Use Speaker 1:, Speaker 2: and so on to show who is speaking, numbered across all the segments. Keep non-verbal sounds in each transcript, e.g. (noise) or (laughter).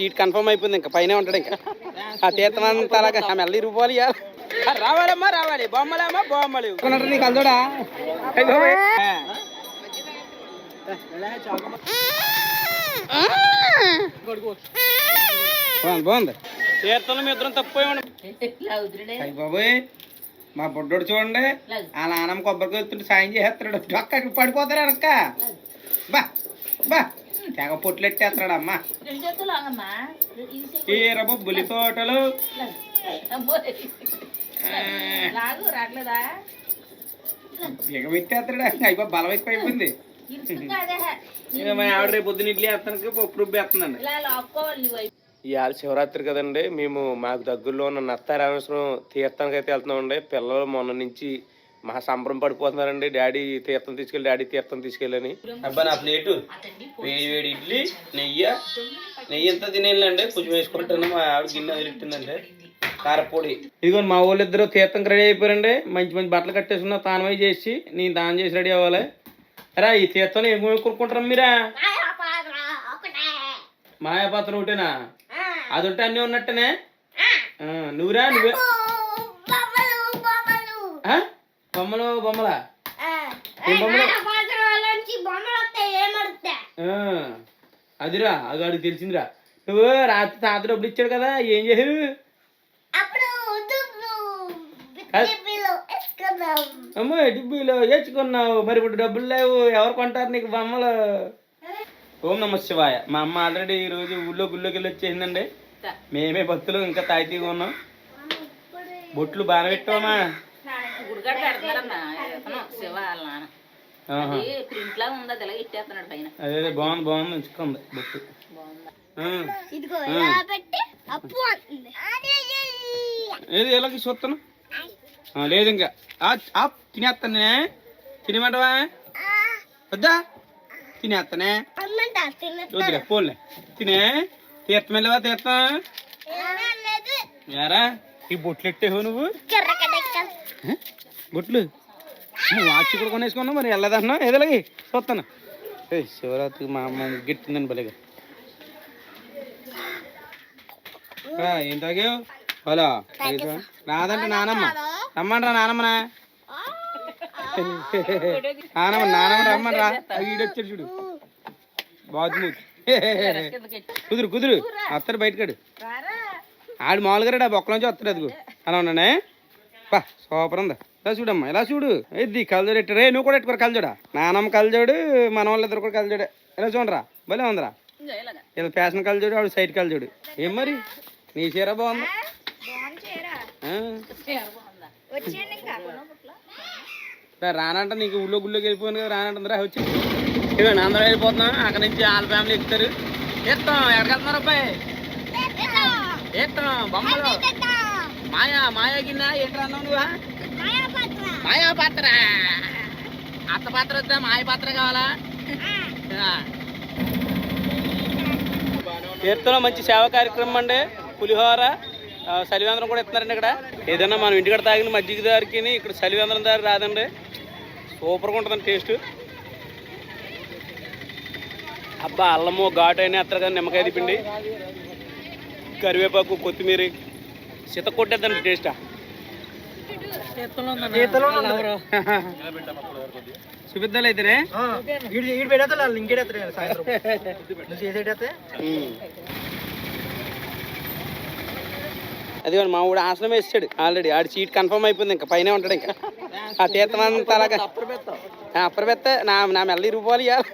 Speaker 1: Seat confirm అయిపోయింది ఇంకా పైన ఉంటాడు ఇంకా. ఆ తీర్థం అంతా అలాగా ఆమె వెళ్ళి రూపాయలు ఇవ్వాలి ఆ, రావాలమ్మా రావాలి. బొమ్మలమ్మా బొమ్మలు. నీకు ఆ. బాగుంది తీర్థంలో మీ ఇద్దరం అయ్యి బాబోయ్ మా బుడ్డోడు చూడండి. ఆ నాన్నమ్మ కొబ్బరికి వస్తుంటే సాయం చేసేస్తున్నాడు. అక్కడికి పడిపోతారు వెనక్క. బా బా. తెగ పొట్లెట్టేస్తున్నాడు అమ్మా చీరబు బులి తోటలు. దిగబెట్టేస్తున్నాడు అయిపో బలం ఎక్కువ అయిపోయింది మా ఆవిడ రేపు పొద్దున ఇడ్లీ వేస్తానికి పప్పు రుబ్బి వేస్తుందండి. ఇవాళ శివరాత్రి కదండి మేము మాకు దగ్గరలో ఉన్న నత్త రామేశ్వరం తీర్థానికి అయితే వెళ్తున్నామండి. పిల్లలు మొన్న నుంచి మహా సంబరం పడిపోతున్నారండి. డాడీ తీర్థం తీసుకెళ్ళి డాడీ తీర్థం తీసుకెళ్ళని. అబ్బా నా ప్లేటు. వేడి వేడి ఇడ్లీ నెయ్యి. నెయ్యి ఎంత తినేళ్ళండి? కొంచెం వేసుకుంటాను మా ఆవిడ గిన్నె వదిలిట్టిందండి కారపొడి. ఇదిగో మా వాళ్ళు ఇద్దరు తీర్థంకి రెడీ అయిపోయారండి. మంచి మంచి బట్టలు కట్టేసుకున్న తానమై చేసి నేను దానం చేసి రెడీ అవ్వాలి. రా ఈ తీర్థం ఏం కొనుక్కుంటారా మీరా? మాయాపాత్ర ఒకటేనా? అది ఉంటే అన్నీ ఉన్నట్టనే? ఆ, నువ్వురా నువ్వే ఆ? బొమ్మలు బొమ్మలా? అదిరా అది వాడికి తెలిసిందిరా. నువ్వు రాత్రి తాత డబ్బులు ఇచ్చాడు కదా ఏం చేసావు అమ్మో డిబ్బీలో తెచ్చుకున్నావు మరి ఇప్పుడు డబ్బులు లేవు ఎవరు కొంటారు నీకు బొమ్మలు? ఓం నమ శివాయ. మా అమ్మ ఆల్రెడీ ఈ రోజు ఊళ్ళో గుళ్ళోకి వెళ్ళి వచ్చేసిందండి. మేమే భక్తులు ఇంకా తాయితీగా ఉన్నాం. బొట్లు బాగా పెట్టామా
Speaker 2: గుడికాడ పెడతారమ్మా ఇతను శివ వాళ్ళ నాన్న. అది ప్రింట్ లా ఉంది అది ఇలా ఇట్టేస్తున్నాడు పైన.
Speaker 1: అదే అదే బాగుంది బాగుంది ఉంచుకుంది బొట్టు.
Speaker 2: బాగుందా?
Speaker 1: ఆ.
Speaker 3: ఇదిగో
Speaker 1: ఆ.
Speaker 3: ఇలా పెట్టి అప్పు అంటుంది.
Speaker 1: ఏది ఎలాగ చూస్తాను ఆ, లేదు ఇంకా. ఆ, ఆ, తినేస్తానే తినమంటవా? వద్దా? తినేస్తానే వద్దులే పోన్లే. తినే. తీర్థం వెళ్ళవా తీర్థం? యారా ఈ బొట్లు ఎట్టేవు నువ్వు? బొట్లు నువ్వు వాచ్ కూడా కొనేసుకున్నావు మరి వెళ్ళదన్నా ఏదలాగి చూస్తాను ఏ శివరాత్రికి మా అమ్మ గిట్టిందని బలేగా ఏం తాగావు? హలో? రాదంటే నానమ్మ. రమ్మంటారా నానమ్మనా? నానమ్మ నానమ్మ రమ్మని రా ఈడొచ్చాడు చూడు. బాత్మూత్ కుదురు కుదురు. వస్తాడు బయటకాడు. ఆడు మామూలుగా రాడు ఆ బొక్కలోంచి వస్తాడు అదిగో. అలా ఉన్నానే బా సూపర్ ఉందా. ఇలా చూడమ్మా ఇలా చూడు. ఇది కలజోడు ఎట్టు? రే నువ్వు కూడా ఎట్టుకోరు కలజోడా నానమ్మ కలజోడు మన వాళ్ళు ఇద్దరు కూడా కలజోడే ఇలా చూడరా భలే ఉందిరా. ఇలా ఫ్యాషన్ కలజోడు ఆడు సైడ్ కలజోడు ఏం మరి? నీ చీర బాగుంది? ఆ.
Speaker 2: బాగుందా
Speaker 3: వచ్చేయండి ఇంకా.
Speaker 1: రా, రానంట నీకు ఊళ్ళో గుళ్ళోకి వెళ్ళిపోయాను కదా రానంటుందిరా వచ్చి ఇదిగో ఆంధ్ర వెళ్ళిపోతున్నా అక్కడ నుంచి వాళ్ళ ఫ్యామిలీ ఎక్కుతారు. ఎత్తాం ఎక్కడికి వెళ్తున్నారు అబ్బాయి? ఎత్తాం బొమ్మలు. మాయా మాయా గిన్నె ఏంట్రా అన్నావు నువ్వా? మాయా పాత్ర. అత్త పాత్ర వద్దా? మాయ పాత్ర కావాలా? తీర్థంలో మంచి సేవ కార్యక్రమం అండి. పులిహోర సలివేంద్రం కూడా ఇస్తున్నారండి ఇక్కడ. ఏదైనా మనం ఇంటికాడ తాగిన మజ్జిగ దారికి ఇక్కడ సలివేంద్రం దారి రాదండి. సూపర్గా ఉంటుందండి టేస్ట్. అబ్బా అల్లము ఘాటు అయినా ఎత్తరు నిమ్మకాయది నిమ్మకాయ పిండి కరివేపాకు కొత్తిమీర సిత కొట్టేద్దండి టేస్టా చూపిద్దాలు అయితేనే అది మా ఊడు ఆసనం వేసాడు ఆల్రెడీ. ఆడి సీట్ కన్ఫర్మ్ అయిపోయింది ఇంకా పైన ఉంటాడు ఇంకా. ఆ తీర్థం అంతా అలాగా. అప్పర్ పెత్త నా నా మెల్లి రూపాయలు ఇవ్వాలి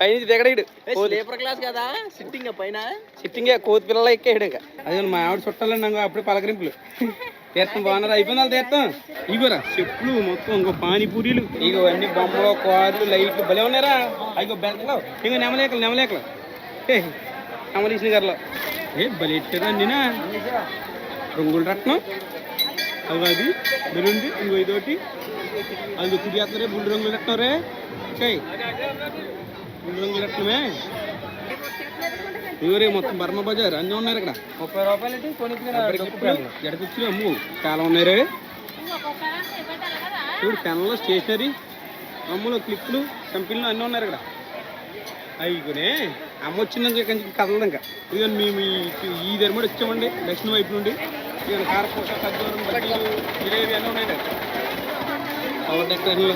Speaker 1: పైనుంచి దిగడాడు.
Speaker 2: స్లీపర్ క్లాస్ కదా? సిట్టింగ్ పైన?
Speaker 1: సిట్టింగ్ కోతి పిల్లలు ఎక్కాడు ఇంకా. అదే మా ఆవిడ చుట్టాలండి నాకు అప్పుడే పలకరింపులు. తీర్థం బాగున్నారు? అయిపోయింది వాళ్ళ తీర్థం? ఇగోరా చెప్పులు మొత్తం ఇంకో పానీపూరీలు ఇగో అన్ని బొమ్మలు కార్లు లైట్లు భలే ఉన్నారా అయ్యో బెల్లలో ఇంకో నెమలేకలు నెమలేకలు. ఏ కమలీసిన గారిలో. ఏ భలే ఎట్టారా నినా రంగుల రత్నం. అవి అది బెలూన్ది ఇంకో ఇదోటి. అది కుడి చేస్తారే బుల్లి రంగులు రత్నం రే. చెయ్యి బుల్లి రంగుల రత్నమే ఇవరే మొత్తం బర్మ బజార్ అన్నీ ఉన్నారు ఇక్కడ. ముప్పై రూపాయలు జడపిచ్చులు అమ్ము? చాలా ఉన్నాయి రే. చూడు పెన్లు స్టేషనరీ అమ్ములు క్లిప్లు కంపెనీలు అన్నీ ఉన్నారు ఇక్కడ. అవి కొనే అమ్మ వచ్చిందని కొంచెం కదలదు ఇంకా. ఇదిగోండి మేము ఈ- ఈ ధర్మడు వచ్చామండి దక్షిణ వైపు నుండి. ఇక కారపూస ఖర్జూరం బజ్జీలు జిలేబీ అన్నీ ఉన్నాయండి పవర్ డెక్కర్లు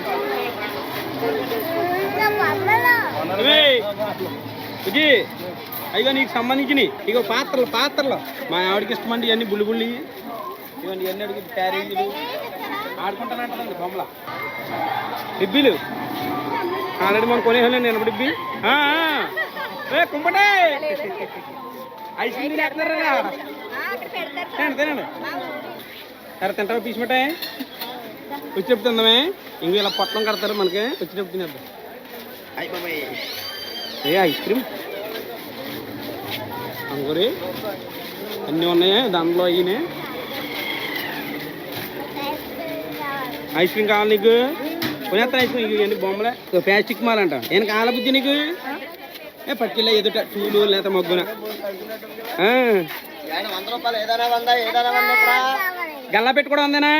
Speaker 1: ఇది అయ్యో నీకు సంబంధించినవి ఇగో పాత్రలు పాత్రలు. మా ఆవిడకి ఇష్టమండి ఇవన్నీ బుల్లి బుల్లి ఇవన్నీ ఇవన్నీ అడిగి క్యారేజీలు ఆడుకుంటానంటుందండి బొమ్మల. డిబ్బీలు ఆల్రెడీ మనం కొనేసాను నేను డిబ్బి కుంపటే. Ice cream తినేస్తున్నారా? తినండి తినండి. సరే తింటావా పీస్ మిఠాయి? వచ్చేటప్పుడు తిందామే ఇంక ఇలా పొట్లం కడతారు మనకి. వచ్చేటప్పుడు తినేద్దాం. ఏ ఐస్ క్రీమ్? అంగురి అన్నీ ఉన్నాయా? దాంట్లో అయ్యినే ఐస్ క్రీమ్ కావాలి నీకు? కొనేస్తాను ఐస్ క్రీమ్. ఇవన్నీ బొమ్మలే. ప్లాస్టిక్ మాలంట. ఏం కావాలా బుద్ధి నీకు? ఏ పట్టుకెళ్ళా ఎదుట టూలు లేదా మగ్గున. గల్లా పెట్టి కూడా ఉందేనా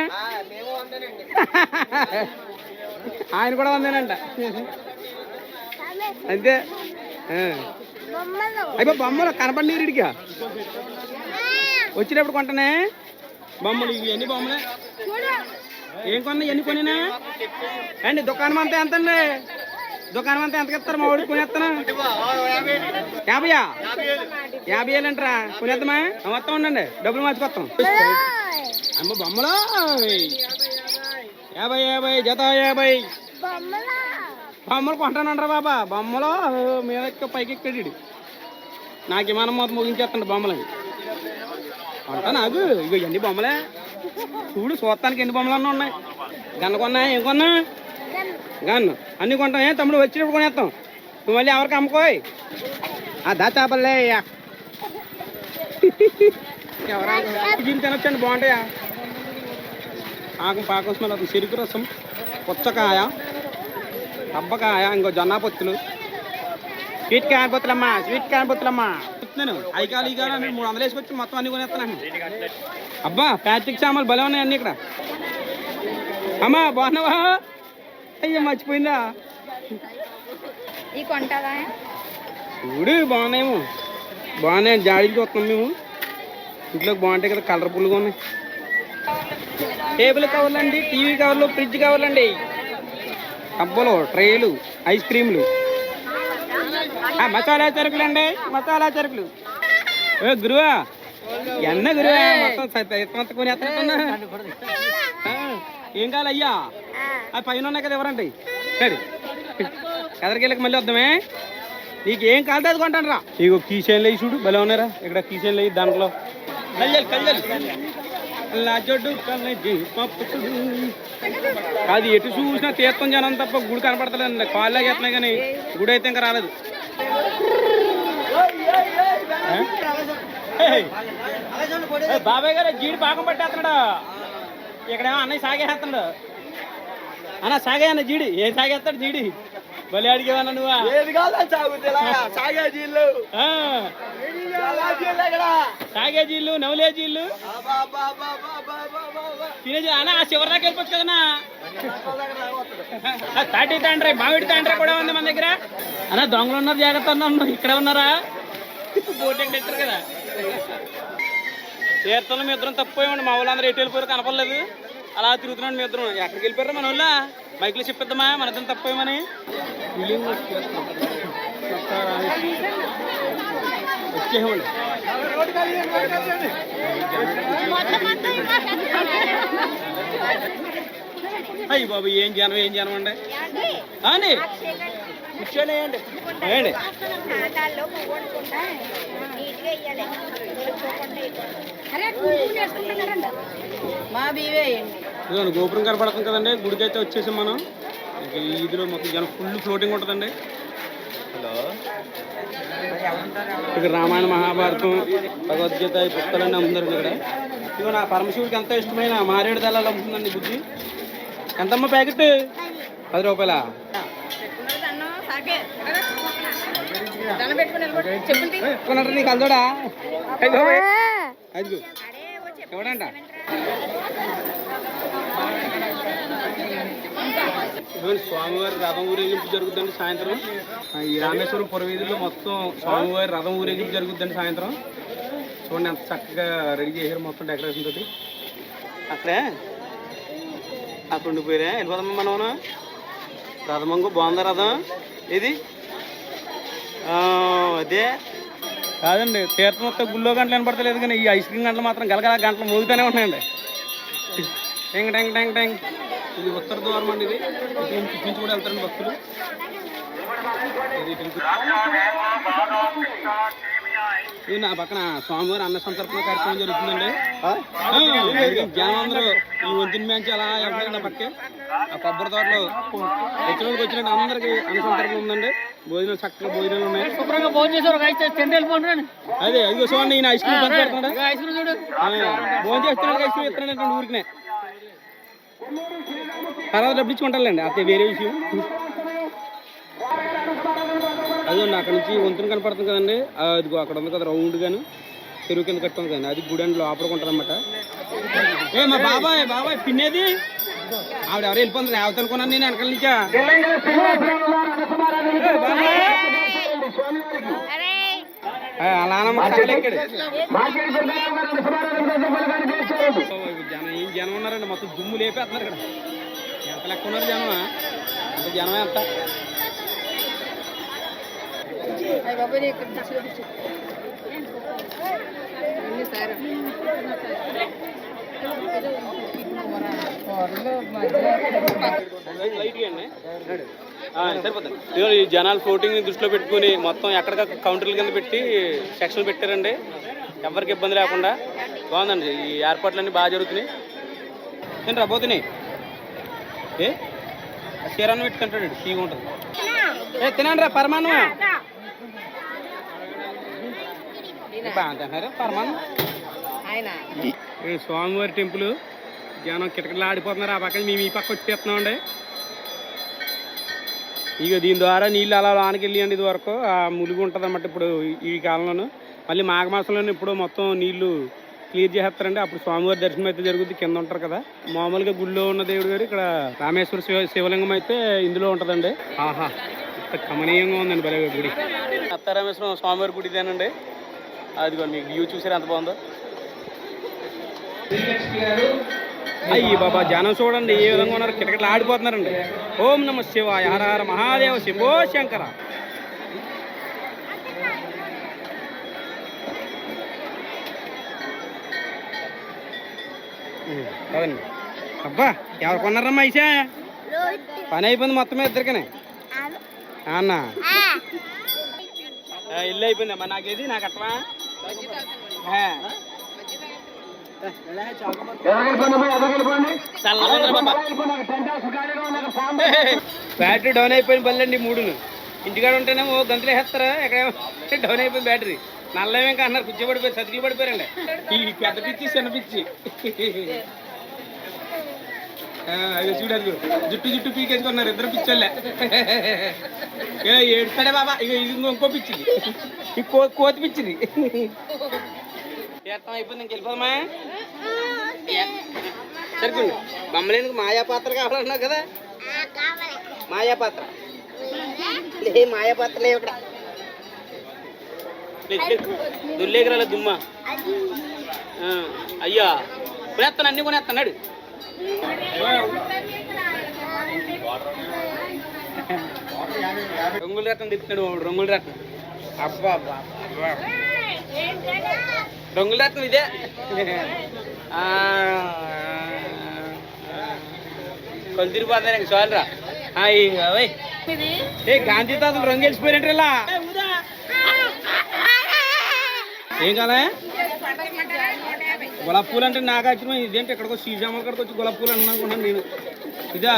Speaker 1: (laughs) ఆయన కూడా ఉందేనంట అంతే. అయిపో బొమ్మలు కనపడి ఇడిగా వచ్చినప్పుడు కొంటనే. బొమ్మలు ఇవి ఎన్ని బొమ్మలే? ఏం కొన్నా ఎన్ని కొనినా? అండి దుకాణం అంతా ఎంత అండి దుకాణం అంతా ఎంతకి ఇస్తారు? మా వాడికి కొనేస్తాను యాభైయా యాభై వేలు అంటారా? కొనేద్దామా మొత్తం ఉండండి. డబ్బులు మార్చుకొస్తాం అమ్మ బొమ్మలు. యాభై యాభై జత యాభై.
Speaker 3: బొమ్మలు?
Speaker 1: కొంటానంటారా బాబా? బొమ్మలు మీద పైకి ఎక్కడి. నాకు విమానం మొత్తం ముగించేస్తాడు బొమ్మలు అవి. కొంటా నాకు. ఇగో ఎన్ని బొమ్మలే. చూడు చూస్తానికి ఎన్ని బొమ్మలు అన్నీ ఉన్నాయి. గన్న కొన్నా ఏం కొన్నా? గన్ను. అన్ని కొంటాం. ఏ తమ్ముడు వచ్చినప్పుడు కొనేస్తాం. నువ్వు మళ్ళీ ఎవరికి అమ్ముకోయ్? ఆ దా చేపలే ఎవరా దీన్ని తినొచ్చండి బాగుంటాయా? ఆకు పాకం అవుతుంది చెరుకు రసం పుచ్చకాయ రబ్బకాయ ఇంకో జొన్న పొత్తులు. స్వీట్ క్యాన్ పొత్తులమ్మా స్వీట్ క్యాన్ పొత్తులమ్మా. చెప్తున్నాను. ఐకాలు ఈ కాలు మూడు వందలు వేసుకొచ్చి మొత్తం అన్ని కొనేస్తాను అబ్బా ప్లాస్టిక్ సామాన్లు భలే ఉన్నాయి అన్ని ఇక్కడ. అమ్మా బాగున్నావా? అయ్యో మర్చిపోయిందా? చూడు బాగున్నాయేమో. బాగున్నాయి జాడీకి చూస్తున్నాం మేము. ఇంట్లోకి బాగుంటాయి కదా కలర్ఫుల్గా ఉన్నాయి. టేబుల్ కవర్లు అండి టీవీ కవర్లు ఫ్రిడ్జ్ కవర్లు అండి డబ్బులు ట్రేలు ఐస్ క్రీమ్లు. ఆ, మసాలా చెరుకులు అండి మసాలా చెరుకులు. ఏ గురువా. ఎన్న గురువా మొత్తం కొనేస్తున్నా ఏం. కావాలి అయ్యా ఆ. పైన ఉన్నాయి కదా ఎవరండి? సరే. ఎదరికెళ్ళకి మళ్ళీ వద్దామే. నీకు ఏం కాలితే అది కొంటాను రా ఇగో కీసేన్లు చూడు. భలే ఉన్నారా ఇక్కడ కీసేన్లు దాంట్లో. కళ్యాలు లాజొడ్డు కళ్ళజి పప్పుచుడు. అది ఎటు చూసినా తీర్థం జనం తప్ప గుడి కనపడతలేదు కాళ్ళు లాగేస్తున్నాయి కానీ గుడి అయితే ఇంకా రాలేదు. ఆ? ఏయ్. ఏయ్, బాబాయ్ గారు జీడి పాకం పట్టేస్తున్నాడు? ఇక్కడేమో అన్నయ్య సాగేస్తున్నాడు. అన్న సాగే అన్న జీడి ఏం సాగేస్తాడు జీడి భలే అడిగేవన్నా నువ్వా?
Speaker 4: అబ్బా.
Speaker 1: తినే జీ- అన్న చివరి దాకా వెళ్ళిపోవచ్చు కదనా తాటి తాండ్రే మామిడి తాండ్రే కూడా ఉంది మన దగ్గర. అన్న దొంగలు ఉన్నారు జాగ్రత్త అన్న ఇక్కడ ఉన్నారా? బోట్ కదా. తీర్థంలో మీ ఇద్దరం తప్పిపోయామండి మా వాళ్ళందరూ ఎటు వెళ్ళిపోయారు కనపడలేదు. అలా తిరుగుతున్నాడు మీ ఇద్దరం. ఎక్కడికి వెళ్ళిపోయారు మన వాళ్ళ? మైకులు చెప్పిద్దామా? మన ఇద్దరం తప్పిపోయామని వచ్చేవాళ్ళు అయ్యి బాబు ఏం జనం ఏం జనం అండి? వేయండి
Speaker 3: నీట్గా ఇయ్యాలి
Speaker 2: మా బీవే
Speaker 1: ఇదిగోండి గోపురం కనపడుతుంది కదండి గుడికి అయితే వచ్చేసాం మనం. ఇదిలో మొత్తం జనం ఫుల్ ఫ్లోటింగ్ ఉంటుందండి. హలో. ఇక రామాయణ మహాభారతం భగవద్గీత ఈ పుస్తకాలన్నీ అమ్ముతారండి ఇక్కడ. ఇదిగో నా పరమశివుడికి ఎంత ఇష్టమైన మారేడు దళాలు అమ్ముతుందండి బుద్ధి ఎంతమ్మ ప్యాకెట్? పది రూపాయలా? నీకు ఎవడంట? ఇదిగోండి స్వామివారి రథం ఊరేగింపు జరుగుతుందండి సాయంత్రం? ఈ రామేశ్వరం పురవీధుల్లో మొత్తం స్వామివారి రథం ఊరేగింపు జరుగుతుందండి సాయంత్రం. చూడండి ఎంత చక్కగా రెడీ చేశారు మొత్తం డెకరేషన్ తోటి. అక్కడే? అక్కడ ఉండిపోయారా? వెళ్ళిపోదమ్మా మనం రథమంగు బాగుందా రథం? ఇది అదే. కాదండి తీర్థం మొత్తం గుళ్ళో గంటలు వినపడతలేదు కానీ ఈ ఐస్ క్రీమ్ గంటలు మాత్రం గలగల గంటలు మోగుతూనే ఉన్నాయండి. టెంగ్ టెంగ్ టెంగ్ టెంగ్. ఇది ఉత్తర ద్వారం అండి ఇది. ఇటు నుంచి కూడా వెళ్తారండి భక్తులు. నా పక్కన స్వామివారి అన్న సంతర్పణ కార్యక్రమం జరుగుతుందండి. ఆ, ఈ వంతిన మ్యాంచి అలా వెళ్తారు నా పక్కే. ఆ కొబ్బరి తోటలో వచ్చినోడికి వచ్చినట్టు అందరికి అన్న సంతర్పణ ఉందండి. భోజనాలు చక్కగా భోజనాలు ఉన్నాయి.
Speaker 2: శుభ్రంగా భోజనం చేశారు
Speaker 1: అదే అదిగో చూడండి ఈయన ఐస్ క్రీమ్ పంచుతున్నాడు
Speaker 2: ఐస్ క్రీమ్ చూడు.
Speaker 1: భోజనం చేస్తున్నాడు ఐస్ క్రీమ్ ఇస్తున్నాడు ఊరికినే. తర్వాత డబ్బించుకుంటారులేండి అదే వేరే విషయం. అదిగోండి అక్కడ నుంచి వంతున కనపడుతుంది కదండి. అదిగో అక్కడ ఉంది కదా రౌండ్ గాను చెరువు కింద కట్టుకుంది కదండి. అది గుడి అండి లోపలికి అనమాట ఏ మా బాబాయ్ బాబాయ్ పిన్నేది? ఆవిడ ఎవరు వెళ్ళిపోతుంది. రేవత అనుకున్నాను నేను వెనకాల నుంచా. అలా జనం ఏం జనం ఉన్నారండి? మొత్తం దుమ్ము లేపేస్తున్నారు ఇక్కడ. ఎంత లెక్క ఉన్నారు జనం అంత జనం ఎంత? సరిపోతుంది. ఈ జనాల ఫ్లోటింగ్ దృష్టిలో పెట్టుకుని మొత్తం ఎక్కడికక్కడ కౌంటర్ల కింద పెట్టి సెక్షన్లు పెట్టారండి. ఎవరికి ఇబ్బంది లేకుండా. బాగుందండి. ఈ ఏర్పాట్లన్నీ బాగా జరుగుతున్నాయి. తినరా పోతున్నాయి ఏ? చీరాన్ని పెట్టి తింటాడు తీగా ఉంటుంది. ఏ తినండి రా పరమాన్నం స్వామివారి టెంపుల్ జనం కిటకిటలు ఆడిపోతున్నారు. ఆ పక్కన మేము ఈ పక్క వచ్చేస్తున్నామండి. ఇక దీని ద్వారా నీళ్ళు అలా లోనికి వెళ్ళియండి ఇది వరకు. ఆ ములుగు ఉంటుంది అన్నమాట ఇప్పుడు ఈ కాలంలోను. మళ్ళీ మాఘమాసంలోనే ఇప్పుడు మొత్తం నీళ్ళు క్లియర్ చేసేస్తారండి. అప్పుడు స్వామివారి దర్శనం అయితే జరుగుద్ది. కింద ఉంటారు కదా. మామూలుగా గుడిలో ఉన్న దేవుడు గారు ఇక్కడ రామేశ్వర శివ శివలింగం అయితే ఇందులో ఉంటుందండి. ఆహా ఇంత కమనీయంగా ఉందండి భలే గుడి. అత్తారామేశ్వరం స్వామివారి గుడి ఇదేనండి. అదిగో మీకు వ్యూ చూసారు ఎంత బాగుందో. అయ్యి బాబా జనం చూడండి ఏ విధంగా ఉన్నారు? కిటకిటలు ఆడిపోతున్నారండి. ఓం నమ శివాయ హర హర మహాదేవ శివో శంకర. కదండి అబ్బా ఎవరు కొన్నారమ్మా ఐసా? పని అయిపోయింది మొత్తం ఇద్దరికనే. అన్న. ఆ, ఇల్లు అయిపోయింది అమ్మా నాకేది నాకు అట్టమా? బ్యాటరీ డౌన్ అయిపోయిన బల్లండి మూడును. ఇంటికాడ ఉంటేనేమో గంతులు వేస్తారా? ఎక్కడేమో డౌన్ అయిపోయింది బ్యాటరీ. నల్లమేం ఇంకా అన్నారు పడిపోయి సతికి పడిపోయారండి. ఈ పెద్ద పిచ్చి చిన్న పిచ్చి. ఆ, చూడదు జుట్టు జుట్టు పీకేసుకున్నారు ఇద్దరు పిచ్చోళ్ళే. ఏడుస్తాడే బాబా? ఇక ఇది ఇంకో- ఇంకో పిచ్చిది ఈ కో కోతి పిచ్చిది తీర్థం అయిపోయింది ఇంక వెళ్ళిపోదామా? సరిపోయింది. బొమ్మలేందుకు మాయా పాత్ర కావాలన్నావు కదా? మాయా పాత్ర లే మాయా లేవు ఇక్కడ. దుల్లేకరాల దుమ్మ. ఆ, అయ్యా. కొనేస్తాను అన్ని కొనేస్తున్నాడు రంగుల రత్నం తిప్పుతున్నాడు వాడు, రంగుల రత్నం అబ్బా అబ్బా రంగుల రత్నం ఇదే. కొలు తిరిగిపోతున్నారు ఇంక చాలరా ఏ గాంధీ తాతలు రంగు వెళ్ళిపోయినట్టు ఇలా ఏం కాలే గులాబ్ పూలు అంటే నాకు వచ్చిన ఇదేంటి ఎక్కడికో శ్రీరామ కాడికి వచ్చి గులాబ్ పూలు అనుకున్నాను నేను. ఇదా?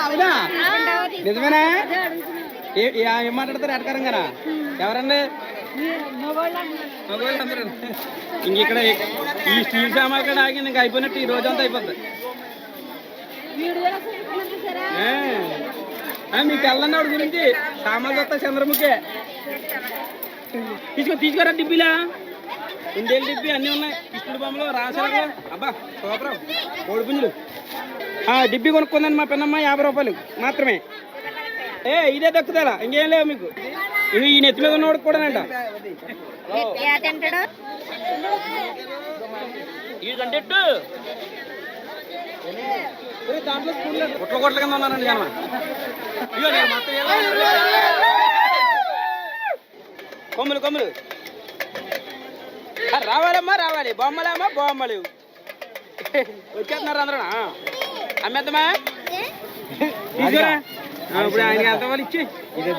Speaker 1: అవునా నిజమేనా? ఏ- మాట్లాడతారు ఎటకారంగానా ఎవరండి? ఇంక ఇక్కడ ఈ స్టీల్ సామాన్ కూడా ఆగి ఇంక అయిపోయినట్టు ఈ రోజంతా. ఆ, మీకు వెళ్ళండి ఆవిడ గురించి వస్తా చంద్రముఖే. తీసుకో తీసుకోరా డిబ్బీలా ఇండేలు డిబ్బి అన్నీ ఉన్నాయి. కృష్ణుడి బొమ్మలు రాసారు అబ్బా సూపర్. కోడి పుంజులు. ఆ, డిబ్బి కొనుక్కుందండి మా పిన్నమ్మ యాభై రూపాయలు. మాత్రమే. ఏ ఇదే దక్కుదా ఇంకేం లేవు మీకు. ఇది ఈ నెత్తి మీద దాంట్లో స్కూల్లో గుట్ల గుట్ల కింద ఉన్నానండి జనం. నేను మొత్తం కొమ్ములు కొమ్ములు. రావాలమ్మా రావాలి. బొమ్మలేమ్మా బొమ్మలు. వచ్చేస్తున్నారు అందరూ. అమ్మేద్దామా తీసుకురా. ఇప్పుడు ఆయనకి ఎంత వాళ్ళు ఇచ్చి? ఇది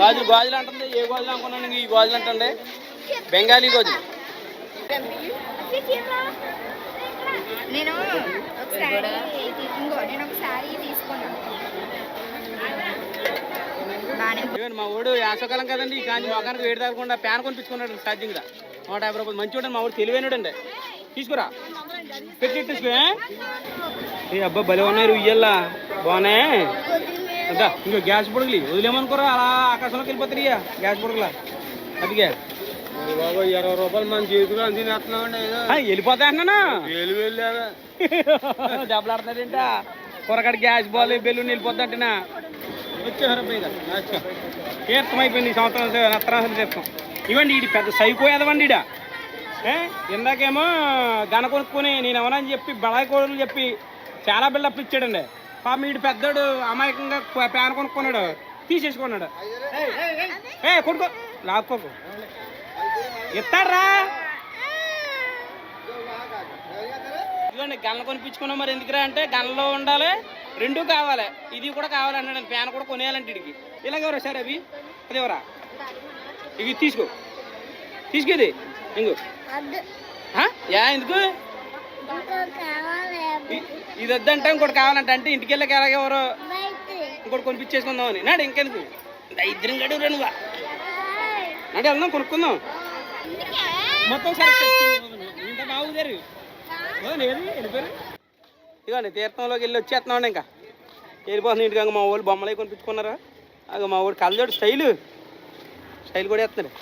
Speaker 1: గాజులు గాజులు అంటుంది. ఏ గాజులు అనుకున్నాను ఈ గాజులు అంటుంది బెంగాలీ గాజులు.
Speaker 3: నేను ఒకసారి ఇంకో నేను ఒకసారి తీసుకున్నాను.
Speaker 1: మా ఊడు యాసకాలం కదండి ఈ కాంచి మొఖానికి వేడి తగ్గకుండా ప్యాన్ కొనిపించుకున్నాడు సాధ్యంగా. నూట యాభై రూపాయలు. మంచి చూడండి మా ఊడు తెలివైనడు అండి తీసుకురా. పెట్టి తీసుకో ఏ? అబ్బా భలే ఉన్నాయి ఇయ్యల్లా. బాగున్నాయి? అదా ఇంకో గ్యాస్ బుడగలి వదిలేమనుకోరా అలా ఆకాశంలోకి వెళ్ళిపోతారు గ్యాస్ బుడగలా. అదిగే.
Speaker 4: ఇరవై రూపాయలు మన చేతిలో అందినేస్తున్నామండి వేలు
Speaker 1: దెబ్బలాడుతున్నాడంట కూరగాడ గ్యాస్ బాల్ బెలూన్ వెళ్ళిపోద్దంటనా వచ్చేసారు పైగా? అచ్చా. తీర్థం అయిపోయింది ఈ సంవత్సరం నత్తరాశం తీర్థం. ఇవ్వండి ఇది పెద్ద సైపోయేదవండి ఇడ ఏ ఇందాకేమో గన కొనుక్కొని నేను ఎవరని చెప్పి బడాయి కోడలు చెప్పి చాలా బిల్డప్ ఇచ్చాడండి. పాప వీడు పెద్దోడు అమాయకంగా ప్యాన్ కొనుక్కున్నాడు. తీసేసుకున్నాడు. ఏ కొనుక్కో. లాక్కోకు. ఇస్తాడ్రా ఇదిగోండి గన్లు కొనిపించుకున్నాం మరి ఎందుకురా అంటే గన్లో ఉండాలి రెండు కావాలి. ఇది కూడా కావాలి అన్నాడు ఫ్యాన్ కూడా కొనేయాలంటే ఇడికి. ఇలాగెవరా సార్ అవి? అదేవరా ఇవి తీసుకో. తీసుకో ఇది. ఇంకో? యా ఎందుకు? ఇది వద్దంటే ఇంకోటి కావాలంట అంటే ఇంటికి వెళ్ళాక ఎలాగెవరో ఇంకోటి కొనిపించేసుకుందామని. నాడు ఇంకెందుకు? దా ఇద్దరం గడు నువ్వు? నాడు వెళ్దాం కొనుక్కుందాం. మొత్తం ఇంత బాగుంది ఇదిగోండి తీర్థంలోకి వెళ్ళి వచ్చేస్తున్నాం ఇంకా. వెళ్ళిపోతుంది ఇంటికి మా వాళ్ళు బొమ్మలే కొనిపించుకున్నారా? అగ మా వాడు కళ్ళజోడు స్టైలు. స్టైల్ కూడా వేస్తున్నాడు.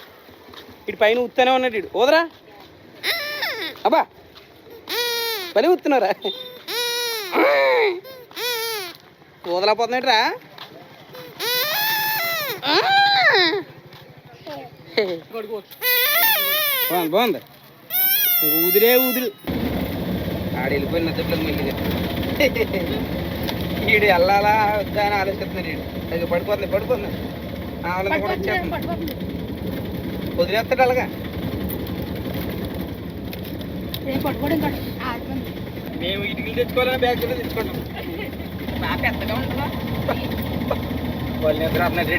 Speaker 1: ఇటు పైన ఉత్తనే ఉన్నాడు ఇటు. ఓదరా అబ్బా! పని ఉత్తున్నారా వదలపోతున్నాడు రా బాగుంది బాగుంది. ఇంక ఊదిరే ఊదురు. ఆడ వెళ్ళిపోయిన నచ్చట్లేదు మళ్ళీ ఈడు వెళ్ళాలా వద్దా అని ఆలోచిస్తున్నాడు ఈడు. అది పడిపోతుంది పడిపోతుంది. ఆవులంతా కూడా వచ్చేస్తుంది వదిలేస్తాడు అలాగా. మేము ఇటుకలు తెచ్చుకోవాలని బ్యాగ్ కూడా తెచ్చుకుంటాం. (laughs) బాగా పెద్దగా ఉంటుందా? వాళ్ళు నిద్ర అన్నట్టు